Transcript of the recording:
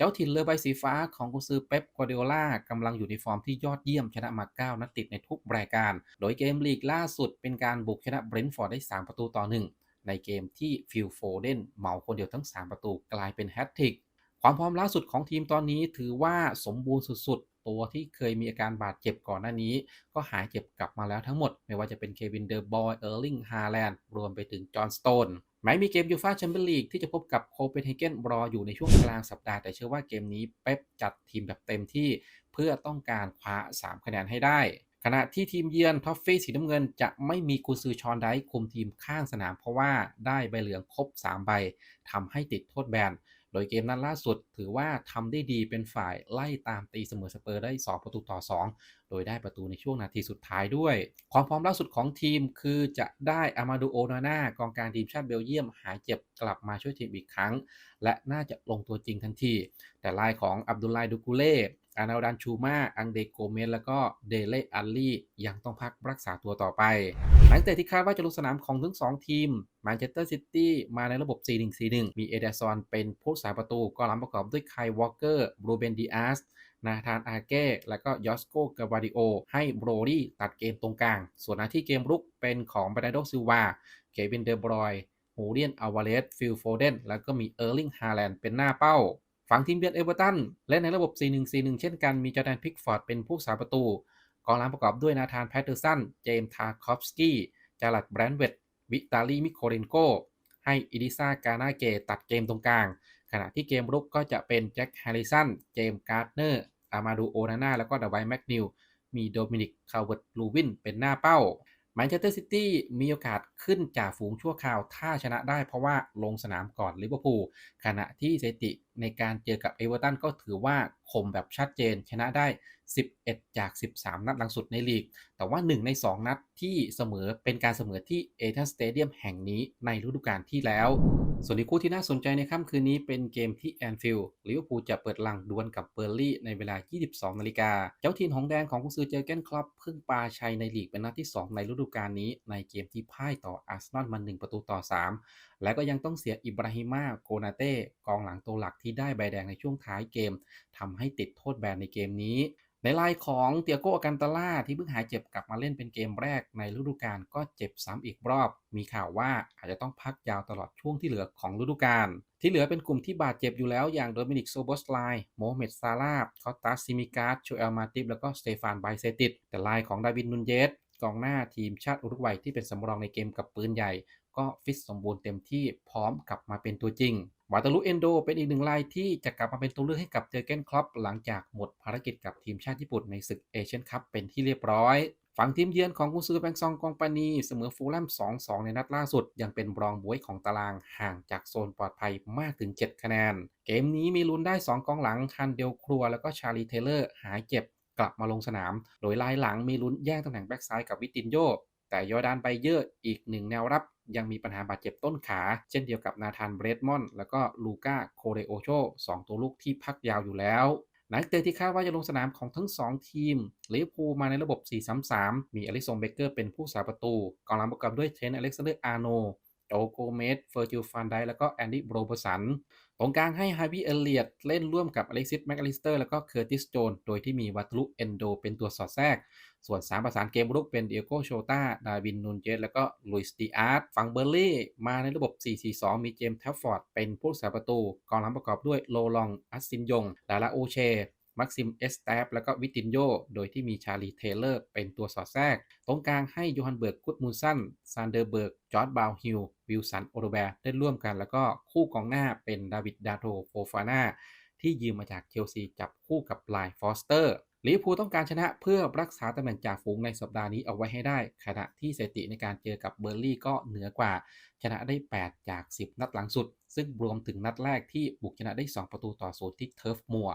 เจ้าถิ่นเรือใบสีฟ้าของกุซือเป๊ปกัวเดโอล่ากำลังอยู่ในฟอร์มที่ยอดเยี่ยมชนะมา 9 นัดติดในทุกรายการ โดยเกมลีกล่าสุดเป็นการบุกชนะเบรนท์ฟอร์ดได้ 3 ประตูต่อ 1 ในเกมที่ฟิลโฟเดนเหมาคนเดียวทั้ง 3 ประตูกลายเป็นแฮตทริก ความพร้อมล่าสุดของทีมตอนนี้ถือว่าสมบูรณ์สุดๆ ตัวที่เคยมีอาการบาดเจ็บก่อนหน้านี้ ก็หายเจ็บกลับมาแล้วทั้งหมด ไม่ว่าจะเป็นเควินเดอร์บอย เออร์ลิง ฮาแลนด์ รวมไปถึงจอห์นสโตน แม้มีเกมยูฟาแชมเปี้ยนลีกที่จะพบกับโคเปนเฮเกนรออยู่ในช่วงกลางสัปดาห์ แต่เชื่อว่าเกมนี้เป๊ปจัดทีมแบบเต็มที่เพื่อต้องการคว้า 3 คะแนนให้ได้ ขณะที่ทีมเยือนท็อฟฟี่สีน้ำเงิน จะไม่มีกุนซือชอนไดคุมทีมข้างสนาม เพราะว่าได้ใบเหลืองครบ 3 ใบทำให้ติดโทษแบนโดยเกมนั้นล่าสุดถือว่าทำได้ดีเป็นฝ่ายไล่ตามตีเสมอสเปอร์ได้ 2 ประตูต่อ 2 โดยได้ประตูในช่วงนาทีสุดท้ายด้วย ความพร้อมล่าสุดของทีมคือจะได้อามาดูโอนาน่ากองการทีมชาติเบลเยียมหายเจ็บกลับมาช่วยทีมอีกครั้ง และน่าจะลงตัวจริงทันที แต่ลายของอับดุลไลดูกูเล่อานาดันชูมาอังเดโกเมนแล้วก็เดเลอัลลี่ยังต้องพักรักษาตัวต่อไปนักเตะที่คาดว่าจะลงสนามของทั้ง 2 ทีมแมนเชสเตอร์ซิตี้มาในระบบ 4-1-4-1 มีเอเดซอนเป็นผู้สาประตูก็ล้ำประกอบด้วยไคลวอลเกอร์บรูเบนดีอาส นาธานอาเก้และก็ยอสโกกาวาดิโอ ให้โบรดี้ตัดเกมตรงกลาง ส่วนหน้าที่เกมรุกเป็นของบรนาโดซิลวาเควินเดอร์บรอยฮูเรียนอาวาเลสฟิลโฟเดนแล้วก็มีเออร์ลิงฮาแลนด์เป็นหน้าเป้า ฝั่งทีมเยือนเอเวอร์ตันและในระบบ 4-1-4-1 เช่นกันมีจอแดนพิกฟอร์ดเป็นผู้สาประตู กองหลังประกอบด้วยนาธานแพตเทอร์สัน เจมส์ทาคอฟสกี้จารัดแบรนด์เวตวิตาลีมิโคเรนโกให้อิดิซากานาเกตัดเกมตรงกลาง ขณะที่เกมรุกก็จะเป็นแจ็คแฮร์ริสัน เจมส์การ์ดเนอร์ อามาดูโอนาน่า แล้วก็ดาวไวแมกนิว มีโดมินิก คาร์เวิร์ดลูวิน เป็นหน้าเป้าแมนเชสเตอร์ซิตี้มีโอกาสขึ้นจากฝูงชั่วคราวถ้าชนะได้เพราะว่าลงสนามก่อนลิเวอร์พูล ขณะที่สถิติในการเจอกับเอเวอร์ตันก็ถือว่า คมแบบชัดเจน ชนะได้ 11 จาก 13 นัดหลังสุดในลีก แต่ว่า 1 ใน 2 นัดที่เสมอเป็นการเสมอที่เอเธนสเตเดียมแห่งนี้ในฤดูกาลที่แล้ว ส่วนอีกคู่ที่น่าสนใจในค่ำคืนนี้เป็นเกมที่แอนฟิลด์ลิเวอร์พูลจะเปิดลังดวลกับเบอร์ลี่ในเวลา 22 นาฬิกา เจ้าทีมของแดงของกุซือเจอเกนคลับเพิ่งปาชัยในลีกเป็นนัดที่ 2 ในฤดูกาลนี้ ในเกมที่พ่ายต่ออาร์เซนอลมา1ประตูต่อ 3 และก็ยังต้องเสียอิบราฮิมาโกนาเต้กองหลังตัวหลักที่ได้ใบแดงในช่วงท้ายเกมทำใให้ติดโทษแบนในเกมนี้ ในไลน์ของเตียโกอากันตาล่าที่เพิ่งหายเจ็บกลับมาเล่นเป็นเกมแรกในฤดูกาลก็เจ็บซ้ำอีกรอบ มีข่าวว่าอาจจะต้องพักยาวตลอดช่วงที่เหลือของฤดูกาลที่เหลือเป็นกลุ่มที่บาดเจ็บอยู่แล้วอย่างโดมินิกโซโบสไลโมเมดซาลาคอตัสซิมิการ์ดโชเอลมาติฟแล้วก็สเตฟานไบเซติดแต่ไลน์ของดาวินนุนเยสกองหน้าทีมชาติอุรุกวัยที่เป็นสำรองในเกมกับปืนใหญ่ ก็ฟิตสมบูรณ์เต็มที่พร้อมกลับมาเป็นตัวจริงวาตาลุเอนโดเป็นอีกหนึ่งรายที่จะกลับมาเป็นตัวเลือกให้กับเจอเกนครอปหลังจากหมดภารกิจกับทีมชาติญี่ปุ่นในศึกเอเชียนคัพเป็นที่เรียบร้อยฝั่งทีมเยือนของกุนซือแบงซองกองปานีเสมอฟูลแลม2-2 ในนัดล่าสุด ยังเป็นรองบวยของตารางห่างจากโซนปลอดภัยมากถึง 7 คะแนน เกมนี้มีลุ้นได้ 2 กองหลังคันเดลครัว แล้วก็ชาลีเทเลอร์ หายเจ็บกลับมาลงสนาม โดยลายหลังมีลุ้นแย่งตำแหน่งแบ็กซ้ายกับวิตินโย แต่ยอร์ดานไบเยอร์อีกหนึ่งแนวรับยังมีปัญหาบาดเจ็บต้นขา เช่นเดียวกับนาธานเบรดมอนแล้วก็ลูก้าโคเรโอโชสองตัวลูกที่พักยาวอยู่แล้วนักเตะที่คาดว่าจะลงสนามของทั้ง 2 ทีมลิเวอร์พูลมาในระบบ 4-3-3 มีอลิซงเบเกอร์เป็นผู้สาประตู กองหลังประกอบด้วยเทนอเล็กซานเดอร์อาร์โน โจโกเมสเฟอร์จิลฟันไดแล้วก็แอนดี้โบรเบสันตรงกลางให้ฮาร์วีเอเลียตเล่นร่วมกับอเล็กซิสแมคอลิสเตอร์แล้วก็เคอร์ติสโจนโดยที่มีวัตลุเอนโดเป็นตัวสอดแทรก ส่วน3ประสานเกมรุกเป็นเดียโกโชตาดาวินนูนเจสแล้วก็ลุยส์ดีอาร์ตฝั่งเบอร์ลี่ มาในระบบ 4-4-2 มีเจมส์แทฟฟอร์ดเป็นผู้สาประตูกองหลังประกอบด้วยโลลอง อัสซินยง ดาราโอเช มักซิมเอสแตฟแล้วก็วิตินโย โดยที่มีชาลีเทเลอร์เป็นตัวสอดแทรก ตรงกลางให้ยูฮันเบิร์กกุดมูสันซานเดอร์เบิร์ก จอร์ดบาวฮิลวิลสัน โอโรแบร์ได้ร่วมกัน แล้วก็คู่กองหน้าเป็นดาวิด ดาโตโฟฟาน่าที่ยืมมาจากเชลซีจับคู่กับไลน์ฟอสเตอร์ลิเวอร์พูลต้องการชนะเพื่อรักษาตำแหน่งจ่าฝูงในสัปดาห์นี้เอาไว้ให้ได้ ขณะที่สถิติในการเจอกับเบอร์ลี่ก็เหนือกว่า ชนะได้ 8 จาก 10 นัดหลังสุด ซึ่งรวมถึงนัดแรกที่บุกชนะได้ 2 ประตูต่อศูนย์ที่เทิร์ฟมัว